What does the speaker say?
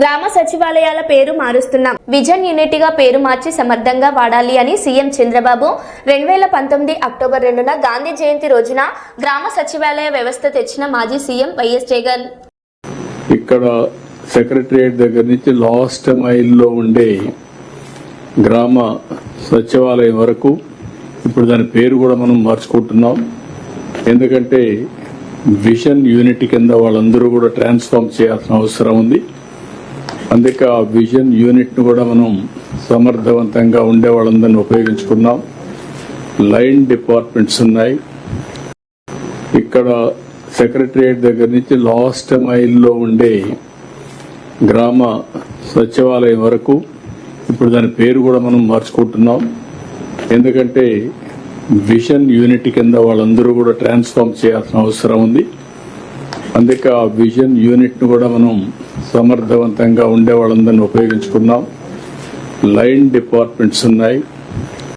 గ్రామ సచివాలయాల పేరు మారుస్తున్నాం. విజన్ యూనిటీగా పేరు మార్చి సమర్థంగా వాడాలి అని సీఎం చంద్రబాబు రెండు వేల పంతొమ్మిది అక్టోబర్ రెండున గాంధీ జయంతి రోజున గ్రామ సచివాలయ వ్యవస్థ తెచ్చిన మాజీ సీఎం వైఎస్ జగన్. ఇక్కడ సెక్రటరియట్ దగ్గర నుంచి లాస్ట్ మైల్లో ఉండే గ్రామ సచివాలయం వరకు ఇప్పుడు దాని పేరు కూడా మనం మార్చుకుంటున్నాం. ఎందుకంటే విజన్ యూనిట్ కింద వాళ్ళందరూ కూడా ట్రాన్స్ఫార్మ్ చేయాల్సిన అవసరం ఉంది. అందుకే ఆ విజన్ యూనిట్ను కూడా మనం సమర్థవంతంగా ఉండే వాళ్ళందరినీ ఉపయోగించుకున్నాం. లైన్ డిపార్ట్మెంట్స్ ఉన్నాయి. ఇక్కడ సెక్రటరియట్ దగ్గర నుంచి లాస్ట్ మైల్లో ఉండే గ్రామ సచివాలయం వరకు ఇప్పుడు దాని పేరు కూడా మనం మార్చుకుంటున్నాం. ఎందుకంటే విజన్ యూనిట్ కింద వాళ్ళందరూ కూడా ట్రాన్స్ఫార్మ్ చేయాల్సిన అవసరం ఉంది. అందుకే ఆ విజన్ యూనిట్ను కూడా మనం సమర్థవంతంగా ఉండే వాళ్ళందరినీ ఉపయోగించుకున్నాం. లైన్ డిపార్ట్మెంట్స్ ఉన్నాయి.